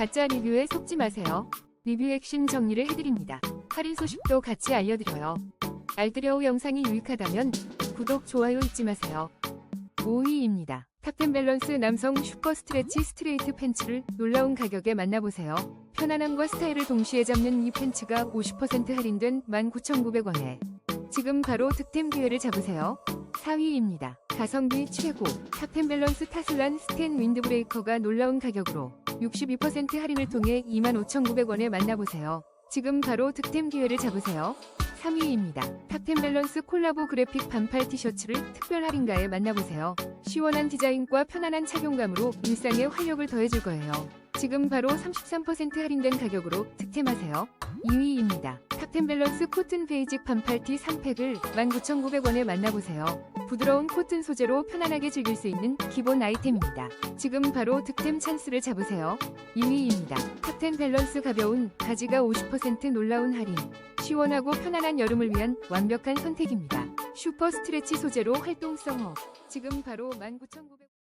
가짜 리뷰에 속지 마세요. 리뷰 핵심 정리를 해드립니다. 할인 소식도 같이 알려드려요. 알뜰여우 영상이 유익하다면 구독, 좋아요 잊지 마세요. 5위입니다. 탑텐 밸런스 남성 슈퍼 스트레치 스트레이트 팬츠를 놀라운 가격에 만나보세요. 편안함과 스타일을 동시에 잡는 이 팬츠가 50% 할인된 19,900원에 지금 바로 득템 기회를 잡으세요. 4위입니다. 가성비 최고 탑텐 밸런스 타슬란 스텐 윈드브레이커가 놀라운 가격으로 62% 할인을 통해 25,900원에 만나보세요. 지금 바로 득템 기회를 잡으세요. 3위입니다. 탑텐 밸런스 콜라보 그래픽 반팔 티셔츠를 특별 할인가에 만나보세요. 시원한 디자인과 편안한 착용감으로 일상에 활력을 더해줄 거예요. 지금 바로 33% 할인된 가격으로 득템하세요. 2위입니다. 탑텐 밸런스 코튼 베이직 반팔티 3팩을 19,900원에 만나보세요. 부드러운 코튼 소재로 편안하게 즐길 수 있는 기본 아이템입니다. 지금 바로 득템 찬스를 잡으세요. 2위입니다. 탑텐 밸런스 가벼운 바지가 50% 놀라운 할인. 시원하고 편안한 여름을 위한 완벽한 선택입니다. 슈퍼 스트레치 소재로 활동성어. 지금 바로 19,900원.